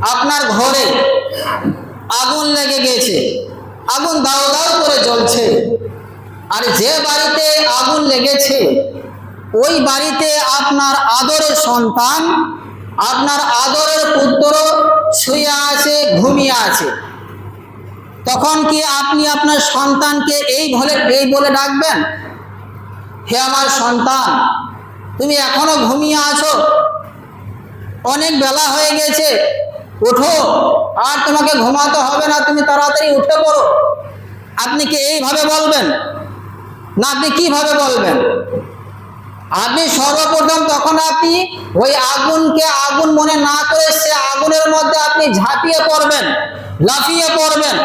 আপনার ঘরে আগুন লেগে গেছে। আগুন দাও দাও করে জ্বলছে। আর যে বাড়িতে আগুন লেগেছে, ওই বাড়িতে আপনার আদরের সন্তান, আপনার আদরের পুত্র শুয়ে আছে, ঘুমিয়ে আছে। তখন কি আপনি আপনার সন্তানকে এই বলে এই বলে ডাকবেন? হে আমার সন্তান, তুমি এখনও ঘুমিয়ে আছো? অনেক বেলা হয়ে গেছে। ওঠো আর তোমাকে ঘুমাতে হবে না, তুমি তাড়াতাড়ি উঠে পড়ো। আপনি কি এইভাবে বলবেন? না, আপনি কীভাবে বলবেন? আপনি সর্বপ্রথম তখন আপনি ওই আগুনকে আগুন মনে না করে সে আগুনের মধ্যে আপনি ঝাঁপিয়ে পড়বেন, লাফিয়ে পড়বেন।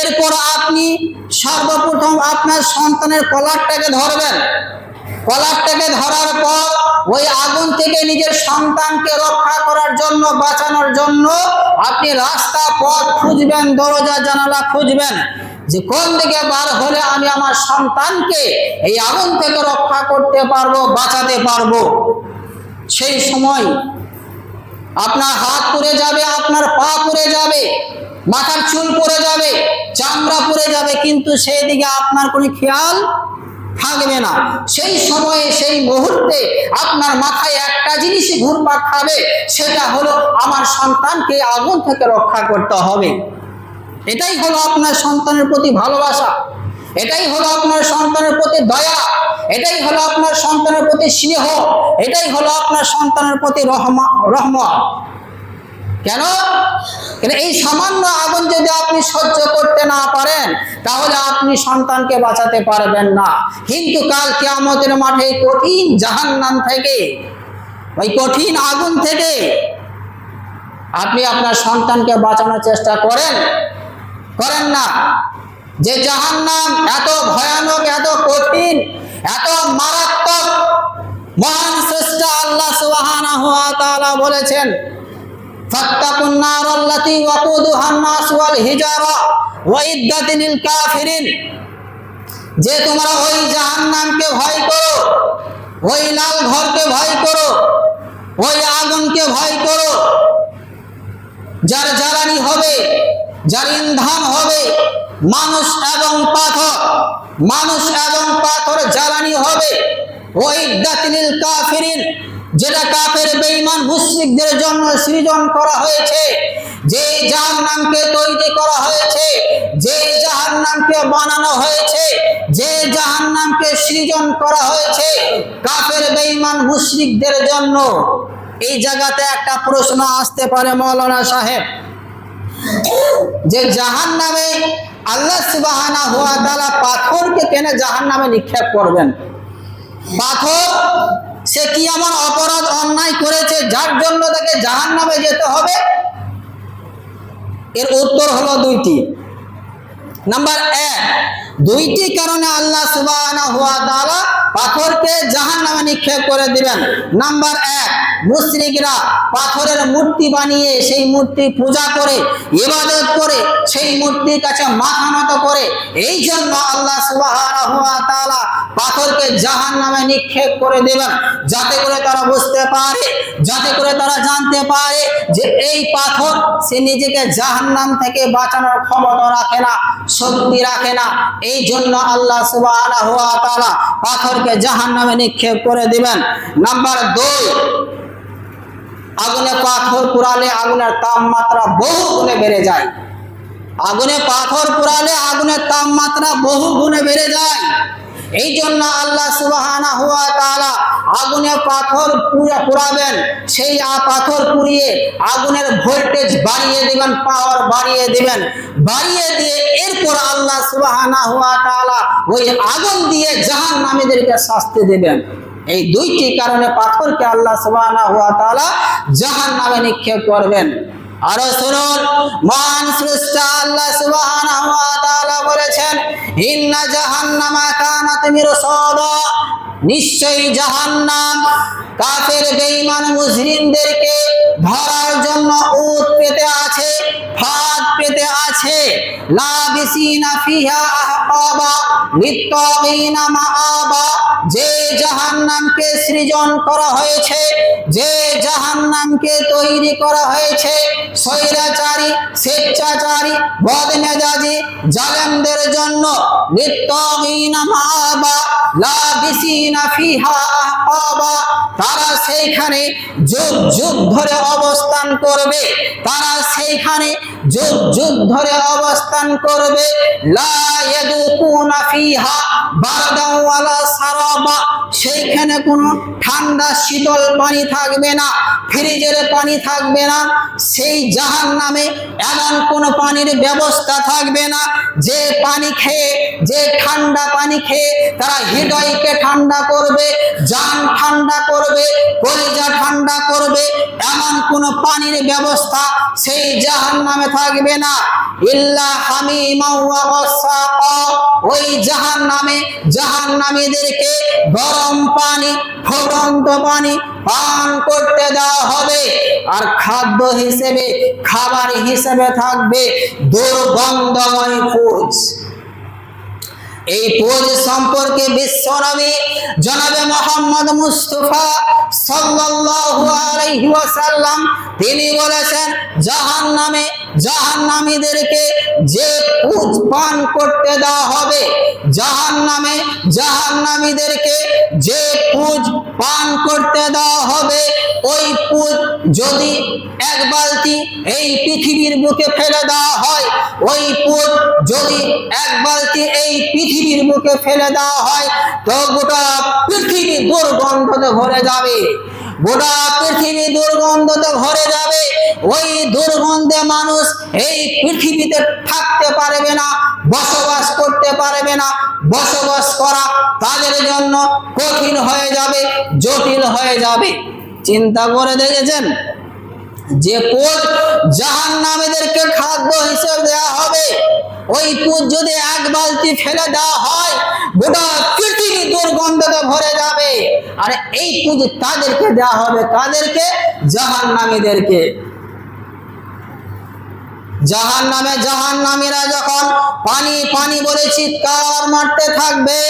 এরপর আপনি সর্বপ্রথম আপনার সন্তানের কলারটাকে ধরবেন। কলারটাকে ধরার পর ওই আগুন থেকে নিজের সন্তানকে রক্ষা করার জন্য, বাঁচানোর জন্য আপনি রাস্তা, পথ খুঁজবেন, দরজা, জানালা খুঁজবেন। যে কোন দিকে বার হলে আমি আমার সন্তানকে এই আগুন থেকে রক্ষা করতে পারব, বাঁচাতে পারব? সেই সময় আপনার হাত পুড়ে যাবে, আপনার পা পুড়ে যাবে, মাথার চুল পড়ে যাবে, চামড়া পড়ে যাবে, কিন্তু সেই দিকে আপনার কোনো খেয়াল থাকবে না। সেই সময়ে, সেই মুহূর্তে আপনার মাথায় একটা জিনিসই ঘুরপাক খাবে, সেটা হলো আমার সন্তানকে আগুন থেকে রক্ষা করতে হবে। এটাই হলো আপনার সন্তানের প্রতি ভালোবাসা। এটাই হলো আপনার সন্তানের প্রতি দয়া। এটাই হলো আপনার সন্তানের প্রতি স্নেহ। এটাই হলো আপনার সন্তানের প্রতি রহমা রহমত। কেন? এই সামান্য আগুন যদি আপনি সহ্য করতে না পারেন, তাহলে আপনি সন্তানকে বাঁচাতে পারবেন না। কিন্তু কাল কিয়ামতের মাঠে কঠিন জাহান্নাম থেকে, ওই কঠিন আগুন থেকে আপনি আপনার সন্তানকে বাঁচানোর চেষ্টা করেন। করেন না। যে জাহান্নাম এত ভয়ানক, এত কঠিন, এত মারাত্মক, মহান শ্রেষ্ঠ আল্লাহ তাআলা বলেছেন আল্লাতী ওয়াকুদুহা নাস ওয়াল হিজারা ওয়াইদ্দাত লিল কাফিরিন। যে তোমরা ওই জাহান্নামকে ভয় করো, ওই লাল ঘরকে ভয় করো, ওই আগুনকে ভয় করো। যার জ্বালানি হবে, যার ইন্ধন হবে, মানুষ এবং পাথর, মানুষ এবং পাথর জ্বালানি হবে। ওই দাতিনিল কাফিরিন যেটা কাফের বেঈমান মুশরিকদের জন্য সৃজন করা হয়েছে, যে জাহান্নামকে তৈরি করা হয়েছে, যে জাহান্নামকে বানানো হয়েছে, যে জাহান্নামকে সৃজন করা হয়েছে কাফের বেঈমান মুশরিকদের জন্য। এই জায়গাতে একটা প্রশ্ন আসতে পারে মৌলানা সাহেব। যে জাহান নামে আল্লাহ সুবাহানা হুয়া তালা পাথরকে কেন জাহান নামে নিক্ষেপ করবেন? পাথর সে কি এমন অপরাধ অন্যায় করেছে যার জন্য তাকে জাহান নামে যেতে হবে? এর উত্তর হলো দুইটি। নাম্বার এক, দুইটি কারণে আল্লাহ সুবাহ পাথরকে জাহান নামে নিক্ষেপ করে দিবেন। নাম্বার এক, মুশরিকরা পাথরের মূর্তি বানিয়ে সেই মূর্তি পূজা করে, ইবাদত করে, সেই মূর্তির কাছে মাথা নত করে এই জন্য আল্লাহ ওয়া পাথরকে জাহান নামে নিক্ষেপ করে দেবেন। যাতে করে তারা বুঝতে পারে, যাতে করে তারা জানতে পারে যে এই পাথর সে নিজেকে জাহান্নাম থেকে বাঁচানোর ক্ষমতা রাখে না, শক্তি রাখে না। এই জন্য আল্লাহ সুবহানাহু ওয়া তাআলা জাহান নামে নিক্ষেপ করে দিবেন। নাম্বার দুই, আগুনে পাথর পুরালে আগুনের তাপমাত্রা বহু গুণে বেড়ে যায়। আগুনে পাথর পুরালে আগুনের তাপমাত্রা বহু গুণে বেড়ে যায়। এই জন্য আল্লাহ সুবাহানা হুয়া আগুনে পাথর পুরাবেন সেই পাথর পুড়িয়ে আগুনের ভোল্টেজ বাড়িয়ে দিবেন পাওয়ার বাড়িয়ে দিবেন। বাড়িয়ে দিয়ে এরপর আল্লাহ সুবাহানা হুয়া তাআলা ওই আগুন দিয়ে জাহান নামীদেরকে শাস্তি দেবেন। এই দুইটি কারণে পাথরকে আল্লাহ সুবহানাহু ওয়া তাআলা জাহান নামে নিক্ষেপ করবেন। আরও শুনুন, মহান স্রষ্টা আল্লাহ সুবহানাহু ওয়া তাআলা বলেছেন ইন্না জাহান্নামা কানাত মিরসাদা নিশ্চয়ই জাহান্নাম কাফের বেঈমান মুসলিমদেরকে ধরার জন্য উত পেতে আছে, ফাঁদ পেতে আছে। লাবিসিনা ফিহা আহকাবা, লিত্তাগিনা মাআবা। যে জাহান্নামকে সৃজন করা হয়েছে, যে জাহান্নামকে তৈরি করা হয়েছে, স্বৈরাচারী, স্বেচ্ছাচারী, বদমেজাজি, জালেমদের জন্য তারা সেইখানে যুগ যুগ ধরে অবস্থান করবে। তারা সেইখানে যুগ যুগ ধরে অবস্থান করবে। লা ইয়াদুকুনা ফিহা সারাবা। সেইখানে কোনো ঠান্ডা শীতল পানি থাকবে না, ফ্রিজের পানি থাকবে না, সেই জাহান নামে এমন কোনো পানির ব্যবস্থা থাকবে না, যে পানি খেয়ে যে ঠান্ডা পানি খেয়ে তারা হৃদয়কে ঠান্ডা করবে, জান ঠান্ডা করবে, কলিজা ঠান্ডা করবে, এমন কোনো পানির ব্যবস্থা সেই জাহান নামে থাকবে না। ইল্লা হামিমা ওই জাহান নামে জাহান নামীদেরকে গরম পানি, ফুটন্ত পানি পান করতে দেওয়া হবে। আর খাদ্য হিসেবে, খাবার হিসেবে থাকবে দুর্গন্ধময় ফুজ। এই পোজ সম্পর্কে বিশ্বনবী জনাবে মোহাম্মদ মুস্তফা সাল্লাল্লাহু আলাইহি ওয়াসাল্লাম, তিনি বলেছেন, জাহান্নামে জাহান্নামীদেরকে যে পুজ পান করতে দেওয়া হবে, জাহান্নামে জাহান্নামীদেরকে যে পুজ পান করতে দেওয়া হবে, ওই পুজ যদি এক বালতি এই পৃথিবীর বুকে ফেলে দেওয়া হয়, ওই পুজ যদি এক বালতি এই পৃথিবীর বুকে ফেলে দেওয়া হয়, তো গোটা পৃথিবী দুর্গন্ধতে ভরে যাবে। গোটা পৃথিবী দুর্গন্ধতে ভরে যাবে। ওই দুর্গন্ধে মানুষ এই পৃথিবীতে থাকতে পারবে না, বসবাস করতে পারবে না। বসবাস করা তাদের জন্য কঠিন হয়ে যাবে, জটিল হয়ে যাবে। চিন্তা করে দেখেছেন? যে কোট জাহান নামীদেরকে খাদ্য হিসেবে দেওয়া হবে, ওই কোট যদি এক বালতি ফেলে দেওয়া হয়, গোটা পৃথিবী দুর্গন্ধতে ভরে যাবে। আর এই পুজ তাদেরকে দেওয়া হবে, কাদেরকে? জাহান নামীদেরকে জাহান নামে জাহান নামীরা যখন পানি পানি বলে চিৎকার মারতে থাকবে,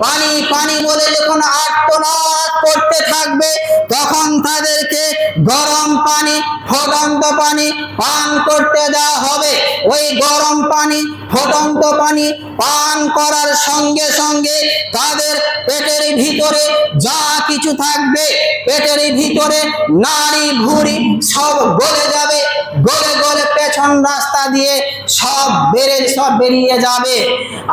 পানি পানি বলে যখন আত্মনাদ করতে থাকবে, তখন তাদেরকে গরম পানি ফদন্ত পানি পান করতে দেওয়া হবে। ওই গরম পানি, ফুটন্ত পানি পান করার সঙ্গে সঙ্গে তাদের পেটের ভিতরে যা কিছু থাকবে, পেটের ভিতরে নাড়ি ভুড়ি সব গলে যাবে, গলে গলে পেছন রাস্তা দিয়ে সব বেড়ে, সব বেরিয়ে যাবে।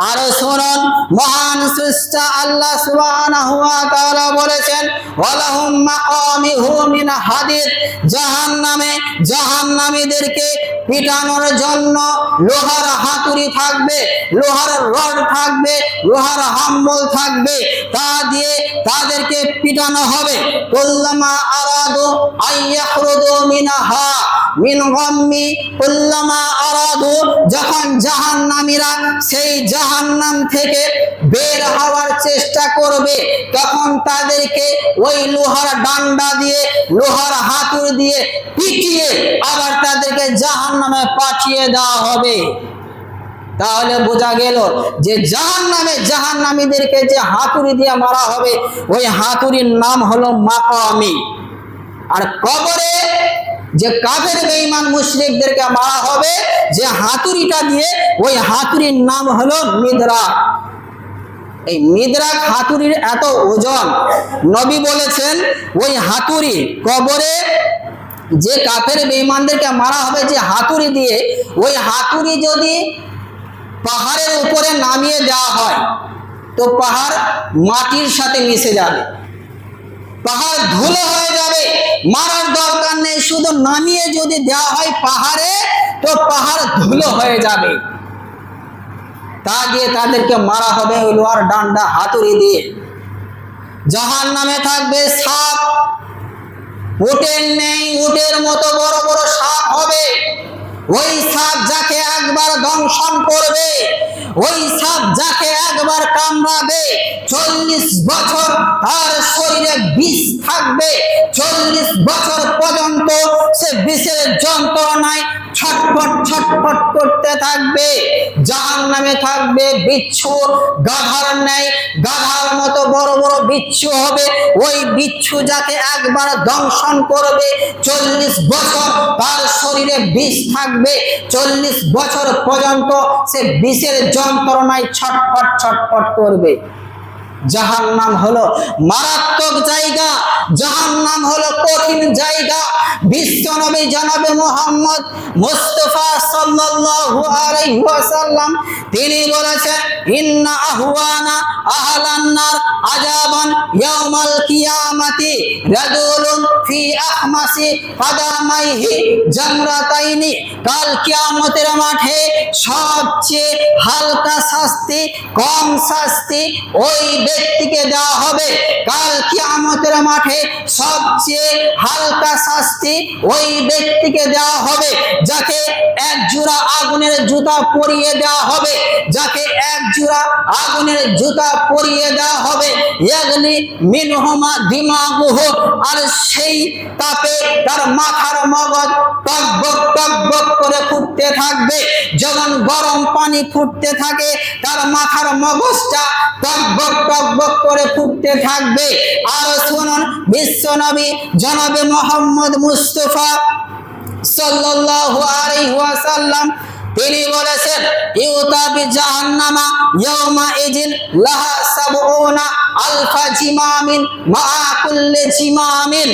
আর শুনুন, মহান সৃষ্টা আল্লাহ সুবহানাহু ওয়া তাআলা বলেছেন, ওয়ালাহুম মাকামিহু মিন হাদিদ জাহান্নামে জাহান্নামীদেরকে পিটানোর জন্য লোহার হাতুড়ি থাকবে, লোহার রড থাকবে, লোহার হাম্বল থাকবে, তা দিয়ে তাদেরকে পিটানো হবে। কুল্লামা আরাদু মিন কুল্লামা আরাদু, যখন জাহান্নামীরা সেই জাহান্নাম থেকে বের হওয়ার চেষ্টা করবে, তখন তাদেরকে ওই লোহার ডান্ডা দিয়ে, লোহার হাতুড়ি দিয়ে পিটিয়ে আবার তাদেরকে জাহান্নামে পাঠিয়ে দেওয়া হবে। তাহলে বোঝা গেল যে জাহান নামে জাহান নামীদেরকে যে হাতুড়ি দিয়ে মারা হবে, ওই হাতুড়ির নাম হলো মাকামি। আর কবরে যে কাফের, বেঈমান, মুশরিকদেরকে মারা হবে, যে হাতুড়িটা দিয়ে, ওই হাতুড়ির নাম হলো মিদরা। এই মিদরাক হাতুড়ির এত ওজন। নবী বলেছেন, ওই হাতুড়ি কবরে যে কাফের বেঈমানদেরকে মারা হবে যে হাতুড়ি দিয়ে, ওই হাতুড়ি যদি পাহাড়ের উপরে নামিয়ে দেওয়া হয়, তো পাহাড় মাটির সাথে মিশে যাবে। পাহাড় ধুলো হয়ে যাবে, মারার দরকার নেই, শুধু নামিয়ে যদি দেওয়া হয় পাহাড়ে, তো পাহাড় ধুলো হয়ে যাবে। তা দিয়ে তাদেরকে মারা হবে ওই লোহার ডান্ডা হাতুড়ি দিয়ে। জাহান নামে থাকবে সাপ উটের নেই উটের মতো বড় বড় সাপ হবে। ওই সাপ যাকে একবার দংশন করবে, ওই সাপ যাকে একবার কামড়াবে, চল্লিশ বছর তার শরীরে বিষ থাকবে, চল্লিশ বছর পর্যন্ত সে বিষের যন্ত্রণায় ছটফট ছটফট করতে থাকবে জাহান নামে থাকবে বিচ্ছু গাধার ন্যায়, গাধার মতো বড় বড় বিচ্ছু হবে, ওই বিচ্ছু যাকে একবার দংশন করবে, চল্লিশ বছর শরীরে বিষ থাকবে চল্লিশ বছর পর্যন্ত সে বিষের যন্ত্রণায় ছটফট ছটফট করবে। জাহান নাম হলো মারাত্মক জায়গা। জাহান নাম হলো কঠিন জায়গা। বিশ্বনবী জনাবে মোহাম্মদ মুস্তফা সাল্লাল্লাহু আলাইহি ওয়াসাল্লাম। তিনি বলেছেন, ইন্না আহওয়ানা আহলান্নার আজাবান ইয়াউমাল কিয়ামাতি রাজুলুন ফি আহমাসি কাদামাইহি জামরাতাইনি। কাল কিয়ামতের মাঠে সবচেয়ে হালকা শাস্তি, কম শাস্তি ওই ব্যক্তিকে দেওয়া হবে। কাল কিয়ামতের মাঠে সবচেয়ে হালকা শাস্তি ওই ব্যক্তিকে দেওয়া হবে, যাকে এক জোড়া আগুনের জুতা পরিয়ে দেওয়া হবে, যাকে এক জোড়া আগুনের জুতা পরিয়ে দেওয়া হবে। ইয়াগলি মিনহুমা দিমাগুহ, আর সেই তাপে তার মাথার মগজ টকবক টকবক করে ফুটতে থাকবে। যখন গরম পানি ফুটতে থাকে, তার মাথার মগজটা টকবক টকবক করে ফুটতে থাকবে। আর শুনুন বিশ্বনবী জনাবে মোহাম্মদ মুস্তফা সাল্লাল্লাহু আলাইহি ওয়াসাল্লাম তিনি বলেছেন ইউতাবি জাহান্নামা ইয়াউমা ইজিন লাহা সাবউনা আলফা জিমামিন মা কুল্লি জিমামিন।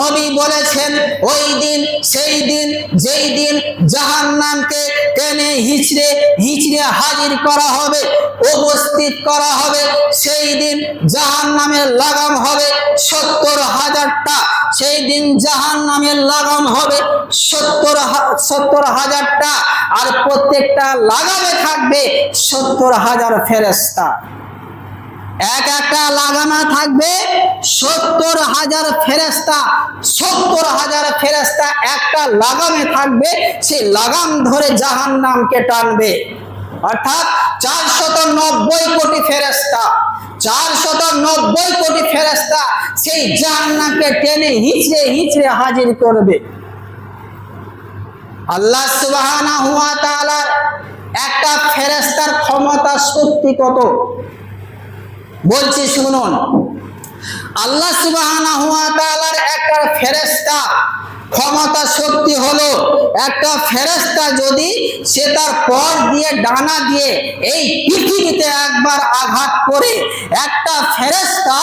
নবী বলেছেন, ওই দিন, সেই দিন, যেই দিন জাহান্নামকে টেনে হিচড়ে হিচড়ে হাজির করা হবে, উপস্থিত করা হবে, সেই দিন জাহান্নামের লাগাম হবে সত্তর সেই দিন জাহান জাহান্নামের লাগাম হবে সত্তর সত্তর হাজারটা, আর প্রত্যেকটা লাগামে থাকবে সত্তর হাজার ফেরেস্তা এক একটা লাগামা থাকবে সত্তর হাজার ফেরেস্তা সত্তর হাজার ফেরেস্তা একটা লাগামে থাকবে, সেই লাগাম ধরে জাহান নামকে টানবে। অর্থাৎ চারশত নব্বই কোটি ফেরেস্তা চারশত নব্বই কোটি ফেরেস্তা সেই জাহান্নামকে টেনে হিচড়ে হিচড়ে হাজির করবে। আল্লাহ তাআলার একটা ফেরেস্তার ক্ষমতা শক্তি কত? বলছি শুনুন আল্লাহ তাআলার একটা ফেরেশতা ক্ষমতা শক্তি হলো একটা ফেরেশতা যদি সে তার পর দিয়ে ডানা দিয়ে এই পৃথিবীতে একবার আঘাত করে, একটা ফেরেশতা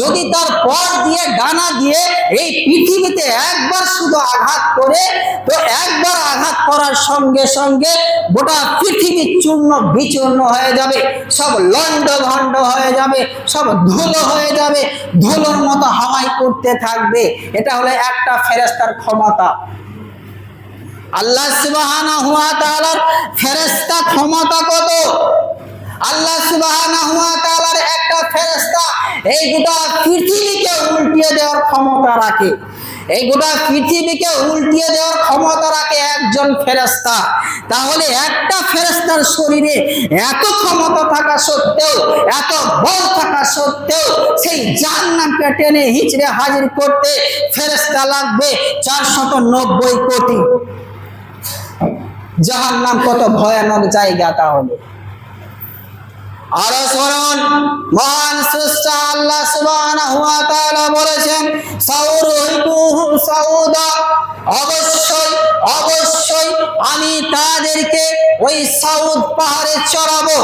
যদি তার পর দিয়ে ডানা দিয়ে এই পৃথিবীতে একবার শুধু আঘাত করে, তো একবার আঘাত করার সঙ্গে সঙ্গে গোটা পৃথিবী চূর্ণ বিচূর্ণ হয়ে যাবে, সব লন্ড ভণ্ড হয়ে যাবে, সব ধুলো হয়ে যাবে ধুলোর মতো হাওয়াই করতে থাকবে। এটা হলো একটা ফেরেস্তার ক্ষমতা। আল্লাহ সুবহানাহু ওয়া তাআলার ফেরেশতা ক্ষমতা কত? আল্লাহ সুবহানাহু ওয়া তাআলার একটা ফেরেশতা এই গোটা পৃথিবীকে উল্টিয়ে দেওয়ার ক্ষমতা রাখে। এই গোটা পৃথিবীকে উল্টিয়ে দেওয়ার ক্ষমতা রাখে একজন ফেরেশতা। তাহলে একটা ফেরেশতার শরীরে এত ক্ষমতা থাকা সত্ত্বেও, এত বল থাকা সত্ত্বেও সেই জাহান্নামকে টেনে হিচড়ে হাজির করতে ফেরেস্তা লাগবে চারশত নব্বই কোটি। জাহান্নাম কত ভয়ানক জায়গা তাহলে। আরও শুনুন। মহান স্রষ্টা আল্লাহ সুবহানাহু ওয়া তাআলা বলেছেন সাউরুহুহু সাউদা। অবশ্যই অবশ্যই আমি তাদেরকে ওই সাউদ পাহাড়ে চড়াবো।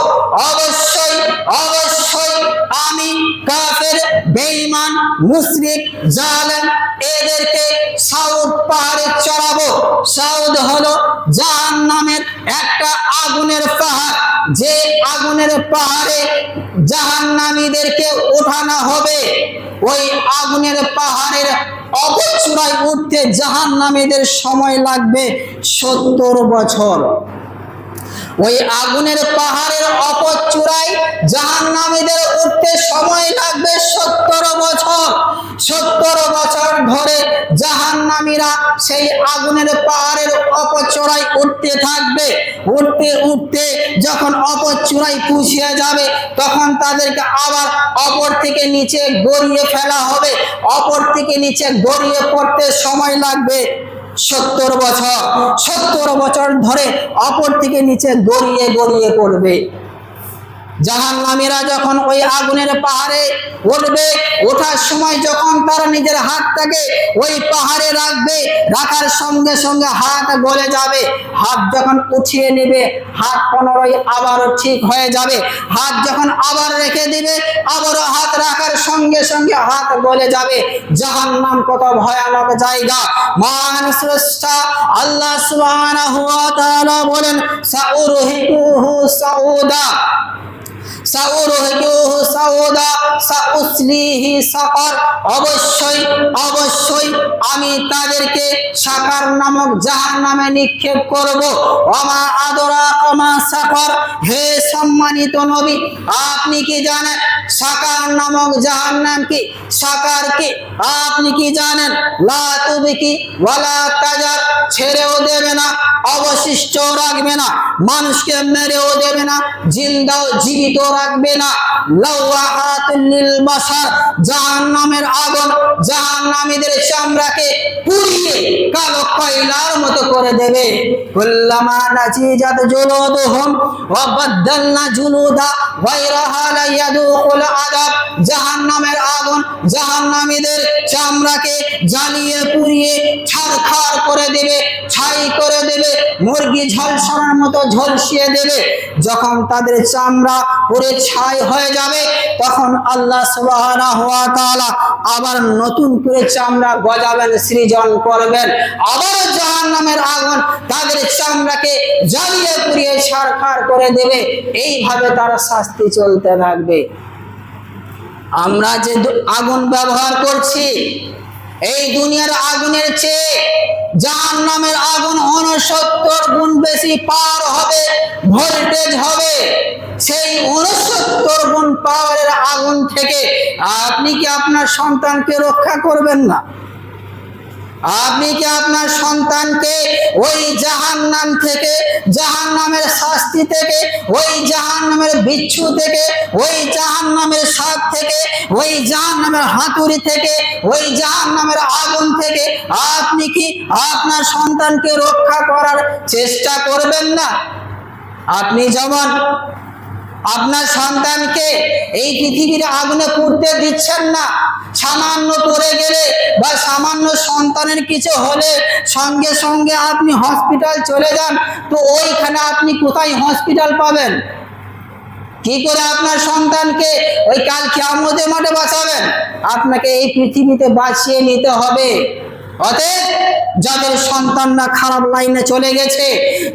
অবশ্যই অবশ্যই আমি কাফের, বেঈমান, মুশরিক, জালেম এদেরকে সাউদ পাহাড়ে চড়াবো। সাউদ হলো জাহান্নামের একটা আগুনের পাহাড়। যে আগুনের পাহাড়ে জাহান্নামীদেরকে ওঠানো হবে। ওই আগুনের পাহাড়ের অপচূড়ায় উঠতে জাহান্নামীদের সময় লাগবে সত্তর বছর। ওই আগুনের পাহাড়ের অপচূড়ায় জাহান্নামীদের উঠতে সময় লাগবে সত্তর বছর। সত্তর বছর ধরে জাহান্নামীরা সেই আগুনের পাহাড়ের অপচূড়ায় উঠতে থাকবে। উঠতে উঠতে যখন অপচূড়ায় পুষিয়ে যাবে, তখন তাদেরকে আবার অপর থেকে নিচে গড়িয়ে ফেলা হবে। অপর থেকে নিচে গড়িয়ে পড়তে সময় লাগবে সত্তর বছর। সত্তর বছর ধরে অপর থেকে নিচে গড়িয়ে গড়িয়ে পড়বে। জাহান নামীরা যখন ওই আগুনের পাহাড়ে উঠবে, ওঠার সময় যখন তারা নিজের হাতটাকে ওই পাহাড়ে রাখবে, রাখার সঙ্গে সঙ্গে হাত গলে যাবে। হাত যখন উঠিয়ে নেবে, হাত পুনরায় আবারও ঠিক হয়ে যাবে। হাত যখন আবার রেখে দিবে, আবারও হাত রাখার সঙ্গে সঙ্গে হাত গলে যাবে। জাহান নাম কত ভয়ানক জায়গা। মহান স্রষ্টা আল্লাহ সুবহানাহু ওয়া তাআলা বলেন, সাউরহিকুহু সাউদা সাউরহিকুহু সাউদা সাউসলিহি সাকার অবশ্যই অবশ্যই আমি তাদেরকে সাকার নামক জাহান্নামে নিক্ষেপ করব। ওমা আদরা কমা সাকার। হে সম্মানিত নবী, আপনি কি জানেন সাকার নামক জাহান্নাম কি? সাকার কি? আপনি কি জানেন? লা তুবিকি ওয়ালা তাজার। ছেড়েও দেবে না, অবশিষ্ট রাখবে না, মানুষকে মেরেও দেবে না, জিন্দাও জীবিত রাখবে না। বাসার আগুন চামড়াকে পুড়িয়ে কালো কয়লার মতো করে দেবে। জুলুদা আগুন চামড়াকে জ্বালিয়ে পুড়িয়ে ছারখার করে দেবে, ছাই করে দেবে, মুরগি ঝলসানোর মতো ঝলসিয়ে দেবে। যখন তাদের চামড়া পুরে ছাই হয়ে যাবে, তখন আল্লাহ সুবহানাহু ওয়া তাআলা আবার নতুন করে চামড়া গজাবেন, সৃজন করবেন। আবার জাহান্নামের আগুন তাদের চামড়াকে জ্বালিয়ে পুড়িয়ে ছারখার করে দেবে। এইভাবে তারা শাস্তি চলতে থাকবে। আমরা যে আগুন ব্যবহার করছি, এই দুনিয়ার আগুনের চেয়ে জাহান নামের আগুন উনসত্তর গুণ বেশি পার হবে ভোল্টেজ হবে। সেই উনসত্তর গুণ পাওয়ারের আগুন থেকে আপনি কি আপনার সন্তানকে রক্ষা করবেন না? আপনি কি আপনার সন্তানকে ওই জাহান্নাম থেকে, জাহান্নামের শাস্তি থেকে, ওই জাহান্নামের বিচ্ছু থেকে, ওই জাহান্নামের সাপ থেকে, ওই জাহান্নামের হাতুড়ি থেকে, ওই জাহান্নামের আগুন থেকে আপনি কি আপনার সন্তানকে রক্ষা করার চেষ্টা করবেন না? আপনি যেমন আপনার সন্তানকে এই পৃথিবীর আগুনে পুড়তে দিচ্ছেন না। সামান্য পড়ে গেলে বা সামান্য সন্তানের কিছু হলে সঙ্গে সঙ্গে আপনি হসপিটাল চলে যান, তো ওইখানে আপনি কোথায় হসপিটাল পাবেন? কি করে আপনার সন্তানকে ওই কাল কিয়ামতের মাঠে বাঁচাবেন? আপনাকে এই পৃথিবীতে বাঁচিয়ে নিতে হবে। অতএব যাদের সন্তানরা খারাপ লাইনে চলে গেছে,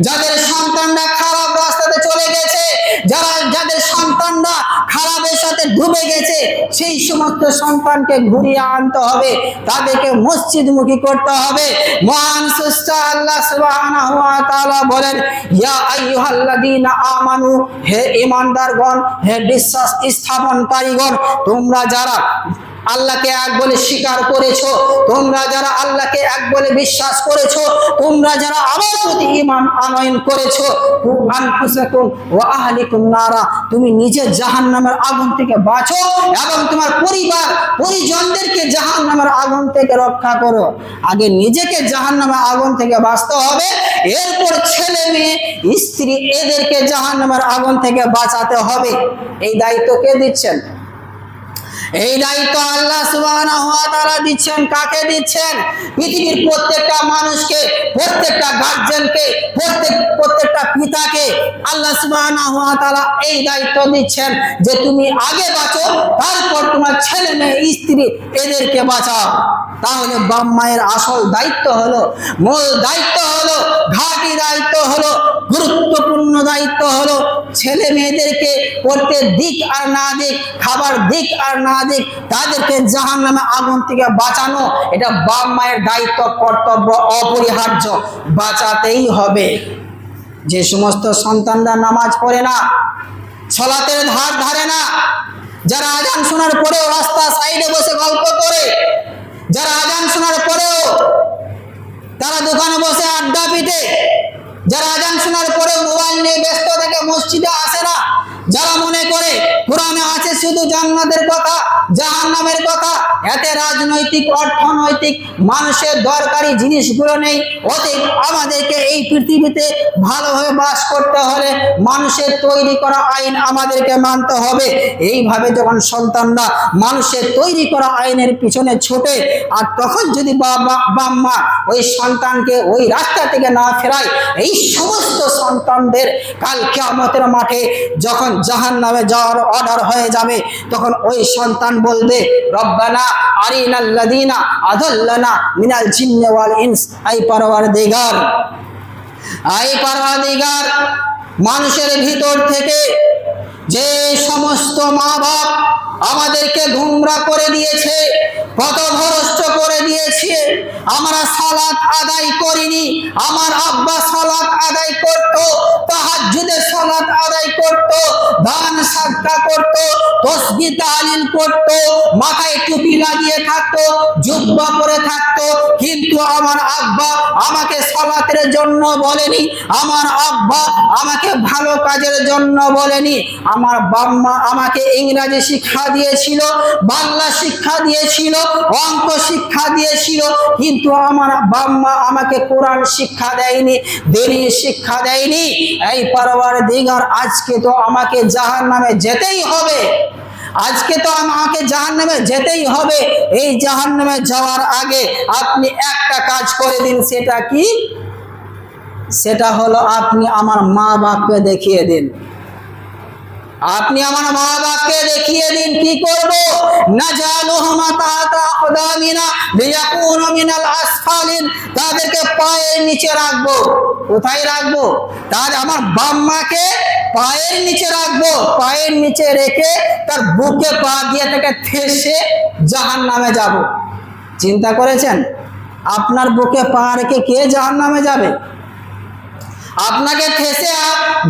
যাদের সন্তানরা খারাপ রাস্তাতে চলে গেছে, যারা, যাদের সন্তানরা খারাপের সাথে ডুবে গেছে, সেই সমস্ত সন্তানকে ঘুরিয়ে আনতে হবে, তাদেরকে মসজিদমুখী করতে হবে। মহান সুস্থা আল্লাহ সুবহানাহু ওয়া বলেন, ইয়া আইয়ুহাল্লাযীনা আমানু, হে ঈমানদারগণ, হে বিশ্বাস স্থাপনকারীগণ, তোমরা যারা আল্লাহকে এক বলে স্বীকার করেছ। তোমরা যারা আল্লাহকে এক বলে বিশ্বাস করেছ, তোমরা যারা আমার প্রতি ঈমান আনয়ন করেছ নারা, তুমি নিজে জাহান্নামের আগুন থেকে বাঁচো এবং তোমার পরিবার, পরিজনদেরকে জাহান্নামের আগুন থেকে রক্ষা করো। আগে নিজেকে জাহান্নামের আগুন থেকে বাঁচতে হবে, এরপর ছেলে মেয়ে, স্ত্রী, এদেরকে জাহান্নামের আগুন থেকে বাঁচাতে হবে। এই দায়িত্ব কে দিচ্ছেন? এই দায়িত্ব আল্লাহ তাআলা দিচ্ছেন। কাকে দিচ্ছেন? পৃথিবীর প্রত্যেকটা মানুষকে, প্রত্যেকটা গার্জেনকে, প্রত্যেক, প্রত্যেকটা পিতাকে আল্লাহ তাআলা এই দায়িত্ব দিচ্ছেন যে তুমি আগে বাঁচো, তারপর তোমার ছেলে মেয়ে, স্ত্রী এদেরকে বাঁচাও। তাহলে বাপ মায়ের আসল দায়িত্ব হলো, মূল দায়িত্ব হলো, ঘাটি দায়িত্ব হলো, গুরুত্বপূর্ণ দায়িত্ব হলো ছেলে মেয়েদেরকে পড়তে দিক আর না দিক, খাবার দিক আর না দিক তাদেরকে জাহান নামে আগুন থেকে বাঁচানো। এটা বাপ মায়ের দায়িত্ব, কর্তব্য, অপরিহার্য। বাঁচাতেই হবে। যে সমস্ত সন্তানরা নামাজ পড়ে না, সলাতের ধার ধারে না, যারা আজান শোনার পরেও রাস্তা সাইডে বসে গল্প করে, যারা আজান শোনার পরেও তারা দোকানে বসে আড্ডা পিটে, যারা আজান শোনার পরেও মোবাইল নিয়ে ব্যস্ত থেকে, মসজিদে আসে না, যারা মনে করে কোরআনে শুধু জান্নাতের কথা, জাহান্নামের কথা। এতে রাজনৈতিক, অর্থনৈতিক, মানুষের দরকারি জিনিসগুলো নেই। অতএব আমাদেরকে এই পৃথিবীতে ভালোভাবে বাস করতে হলে মানুষের তৈরি করা আইন আমাদেরকে মানতে হবে। এইভাবে যখন সন্তানরা মানুষের তৈরি করা আইনের পিছনে ছোটে, আর তখন যদি বাবা, বাম্মা ওই সন্তানকে ওই রাস্তা থেকে না ফেরায়, এই সমস্ত সন্তানদের কাল কেয়ামতের মাঠে যখন জাহান নামে যাওয়ার অর্ডার হয়ে যাবে তখন ওই সন্তান বলবে, রব্বানা আরিনাল্লাদিনা আদাল্লানা মিনাল জিন্নে ওয়াল ইনস। আই পারওয়ার দিগার আই পারওয়ার দিগার মানুষের ভিতর থেকে যে সমস্ত মা বাপ আমাদেরকে গুমরা করে দিয়েছে পথভ্রষ্ট করে দিয়েছে, আমরা সালাত আদায় করিনি, আমার আব্বা সালাত আদায় করত তাহাজ্জুদে সালাত আদায় করত, দান সাদকা করত, তসবি তালিল করত, মাথায় টুপি লাগিয়ে থাকতো, জুব্বা পরে থাকতো, কিন্তু আমার আব্বা আমাকে সালাতের জন্য বলেনি, আমার আব্বা আমাকে ভালো কাজের জন্য বলেনি আমার বাম্মা আমাকে ইংরাজি শিক্ষা দিয়েছিল, বাংলা শিক্ষা দিয়েছিল, অঙ্ক শিক্ষা দিয়েছিল, কিন্তু আমার বাম্মা আমাকে কোরআন শিক্ষা দেয়নি দেরি শিক্ষা দেয়নি। এই পারবার দিগার আজকে তো আমাকে জাহান নামে যেতেই হবে। আজকে তো আমাকে জাহান নামে যেতেই হবে। এই জাহান নামে যাওয়ার আগে আপনি একটা কাজ করে দিন, সেটা কি? সেটা হলো আপনি আমার মা বাপকে দেখিয়ে দিন। আপনি আমার মা বাপকে দেখিয়ে দিন, কি করব? আসফালিন, তাদেরকে পায়ের নিচে রাখব। কোথায় রাখব? তার আমার বাম্মাকে পায়ের নিচে রাখব। পায়ের নিচে রেখে তার বুকে পা দিয়ে তাকে ঠেসে জাহান নামে যাব। চিন্তা করেছেন? আপনার বুকে পা রেখে কে জাহান নামে যাবে? আপনাকে ঠেসে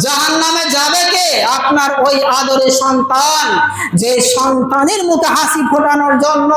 জাহান নামে যাবে কে? আপনার ওই আদরের সন্তান। যে সন্তানের মুখে হাসি ফোটানোর জন্য,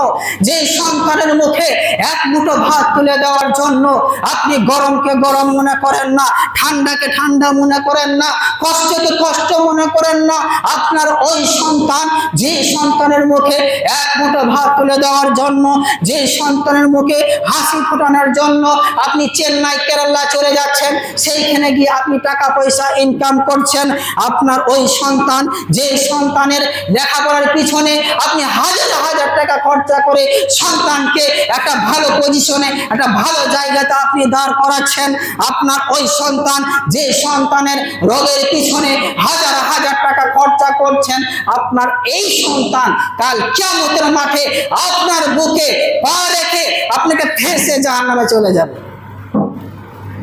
যে সন্তানের মুখে এক মুঠো ভাত তুলে দেওয়ার জন্য আপনি গরমকে গরম মনে করেন না, ঠান্ডাকে ঠান্ডা মনে করেন না, কষ্টকে কষ্ট মনে করেন না। আপনার ওই সন্তান, যে সন্তানের মুখে এক মুঠো ভাত তুলে দেওয়ার জন্য, যে সন্তানের মুখে হাসি ফোটানোর জন্য আপনি চেন্নাই, কেরালা চলে যাচ্ছেন, সেইখানে গিয়ে আপনি টাকা পয়সা ইনকাম করছেন, আপনার ওই সন্তান, যে সন্তানের লেখাপড়ার পিছনে আপনি হাজার হাজার টাকা খরচা করে সন্তানকে একটা ভালো পজিশনে একটা ভালো জায়গাতে আপনি দাঁড় করাচ্ছেন, আপনার ওই সন্তান, যে সন্তানের রোগের পিছনে হাজার হাজার টাকা খরচা করছেন, আপনার এই সন্তান কাল কেমতের মাঠে আপনার বুকে পা রেখে আপনাকে ফেসে জাহান নামে চলে যাবে।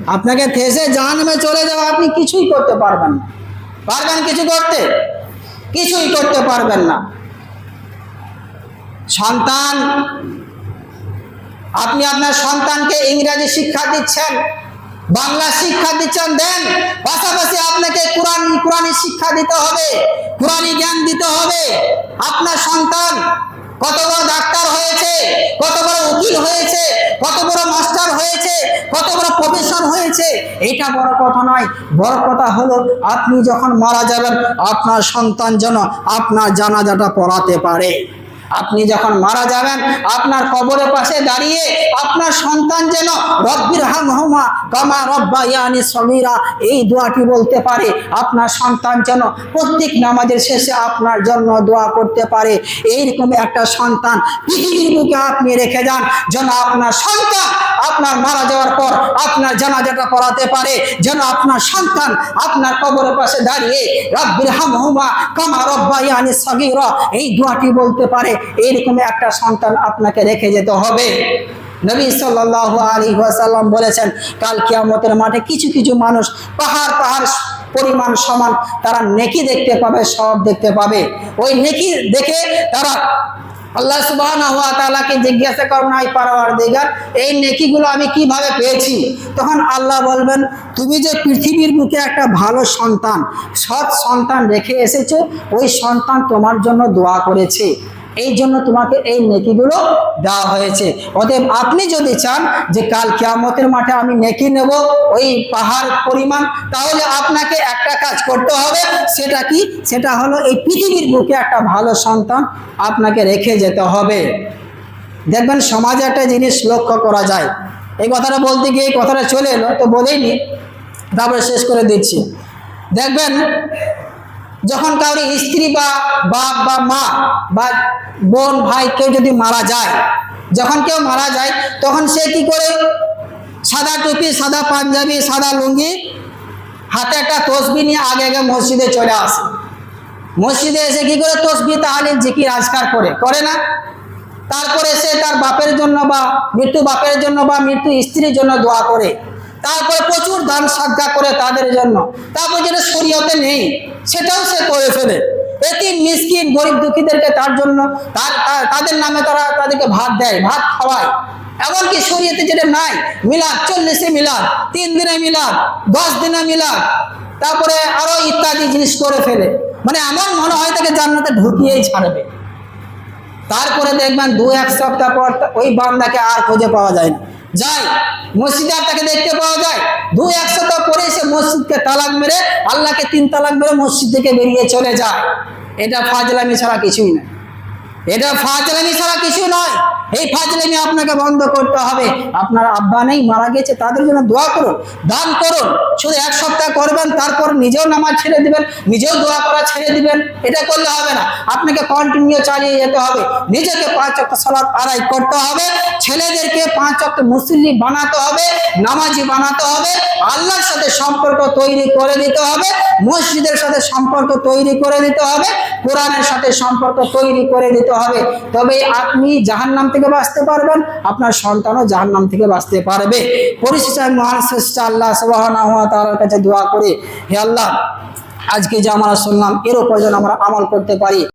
আপনাকে ফেসে জাহান্নামে চলে যাওয়া আপনি কিছুই করতে পারবেন না। পারবেন কিছু করতে? কিছুই করতে পারবেন না। সন্তান, আপনি আপনার সন্তানকে ইংরাজি শিক্ষা দিচ্ছেন, বাংলা শিক্ষা দিচ্ছেন, দেন পাশাপাশি আপনাকে কোরআন, কোরআনি শিক্ষা দিতে হবে, কোরআনি জ্ঞান দিতে হবে। আপনার সন্তান কত বড় ডাক্তার হয়েছে, কত বড় উকিল হয়েছে, কত বড় মাস্টার হয়েছে, কত বড় প্রফেসর হয়েছে এটা বড় কথা নয়। বড় কথা হলো, আপনি যখন মারা যাবেন, আপনার সন্তান যেন আপনার জানাজাটা পড়াতে পারে। আপনি যখন মারা যাবেন, আপনার কবরের পাশে দাঁড়িয়ে আপনার সন্তান যেন রব্বির হামহুমা কামা রব্বা ইয়ানি সমিরা এই দোয়াটি বলতে পারে। আপনার সন্তান যেন প্রত্যেক নামাজের শেষে আপনার জন্য দোয়া করতে পারে। এইরকম একটা সন্তান পৃথিবীর বুকে আপনি রেখে যান, যেন আপনার সন্তান আপনার মারা যাওয়ার পর আপনার জানাজাটা পড়াতে পারে, যেন আপনার সন্তান আপনার কবরের পাশে দাঁড়িয়ে রব্বির হামহুমা কামা রব্বা ইয়ানি সগীরা, এই দোয়াটি বলতে পারে। এইরকম একটা সন্তান আপনাকে রেখে যেতে হবে। নবী সাল্লাহ আলী ওয়াসাল্লাম বলেছেন, কাল কিয়ামতের মাঠে কিছু কিছু মানুষ পাহাড় পাহাড় পরিমাণ সমান তারা নেকি দেখতে পাবে, সব দেখতে পাবে। ওই নেকি দেখে তারা আল্লাহ সুবহানাহু ওয়া তাআলাকে জিজ্ঞাসা করুন আই পারাওয়ার দিগার এই নেকিগুলো আমি কীভাবে পেয়েছি? তখন আল্লাহ বলবেন, তুমি যে পৃথিবীর বুকে একটা ভালো সন্তান, সৎ সন্তান রেখে এসেছ, ওই সন্তান তোমার জন্য দোয়া করেছে। এই জন্য তোমাকে এই নেকিগুলো দেওয়া হয়েছে। অতএব আপনি যদি চান যে কাল কেয়ামতের মাঠে আমি নেকি নেব, ওই পাহাড় পরিমাণ, তাহলে আপনাকে একটা কাজ করতে হবে, সেটা কি? সেটা হলো এই পৃথিবীর বুকে একটা ভালো সন্তান আপনাকে রেখে যেতে হবে। দেখবেন সমাজে একটা জিনিস লক্ষ্য করা যায়। এই কথাটা বলতে গিয়ে এই কথাটা চলে এলো, তো বলেই নি তারপরে শেষ করে দিচ্ছি। দেখবেন যখন কাউরি স্ত্রী বা বাপ বা মা বা বোন, ভাই কেউ যদি মারা যায়, যখন কেউ মারা যায়, তখন সে কি করে? সাদা টুপি, সাদা পাঞ্জাবি, সাদা লুঙ্গি, হাতে একটা তসবি নিয়ে আগে আগে মসজিদে চলে আসে। মসজিদে এসে কি করে তসবি, তাহলে জিকির, আজকার করে? করে না। তারপরে সে তার বাপের জন্য বা মৃত্যু বাপের জন্য বা মৃত্যু স্ত্রীর জন্য দোয়া করে। তারপরে প্রচুর দান সাজ্জা করে তাদের জন্য। তারপর যেটা শরীয়তে নেই, সেটাও সে করে ফেলে। এটি মিসকিন, গরিব দুঃখীদেরকে তার জন্য তাদের নামে তারা তাদেরকে ভাত দেয়, ভাত খাওয়ায়। এমনকি শরীয়তে যেটা নাই, মিলাদ, চল্লিশে মিলাদ, তিন দিনে মিলাদ, দশ দিনে মিলাদ, তারপরে আরও ইত্যাদি জিনিস করে ফেলে। মানে এমন মনে হয় তাকে জান্নাতে ঢুকিয়েই ছাড়বে। তারপরে দেখবেন দু এক সপ্তাহ পর ওই বান্দাকে আর খুঁজে পাওয়া যায় না। যাই মসজিদে আর তাকে দেখতে পাওয়া যায়। দু এক সপ্তাহ পরে সে মসজিদকে তালাক মেরে আল্লাহকে তিন তালাক মেরে মসজিদ থেকে বেরিয়ে চলে যায়। এটা ফাজলামি ছাড়া কিছুই না। এটা ফাজলামি ছাড়া কিছু নয়। এই ফাজলামি আপনাকে বন্ধ করতে হবে। আপনার আব্বা নেই, মারা গেছে, তাদের জন্য দোয়া করুন, দান করুন। শুধু এক সপ্তাহ করবেন, তারপর নিজেও নামাজ ছেড়ে দিবেন, নিজেও দোয়া করা ছেড়ে দিবেন। এটা করলে হবে না। আপনাকে কন্টিনিউ চালিয়ে যেতে হবে। নিজেকে পাঁচ অক্ট সালাত আদায় করতে হবে। ছেলেদেরকে পাঁচ অক্ট মুসল্লি বানাতে হবে, নামাজি বানাতে হবে। আল্লাহর সাথে সম্পর্ক তৈরি করে দিতে হবে। মসজিদের সাথে সম্পর্ক তৈরি করে দিতে হবে। কোরআনের সাথে সম্পর্ক তৈরি করে দিতে হবে। তবে আপনি জাহান নাম থেকে বাঁচতে পারবেন, আপনার সন্তানও জাহান নাম থেকে বাঁচতে পারবে। পরিশেষে মহান শ্রেষ্ঠ আল্লাহ ওয়া তাআলার কাছে দোয়া করে, হে আল্লাহ, আজকে যে আমরা শুনলাম, এর উপর যেন আমরা আমল করতে পারি।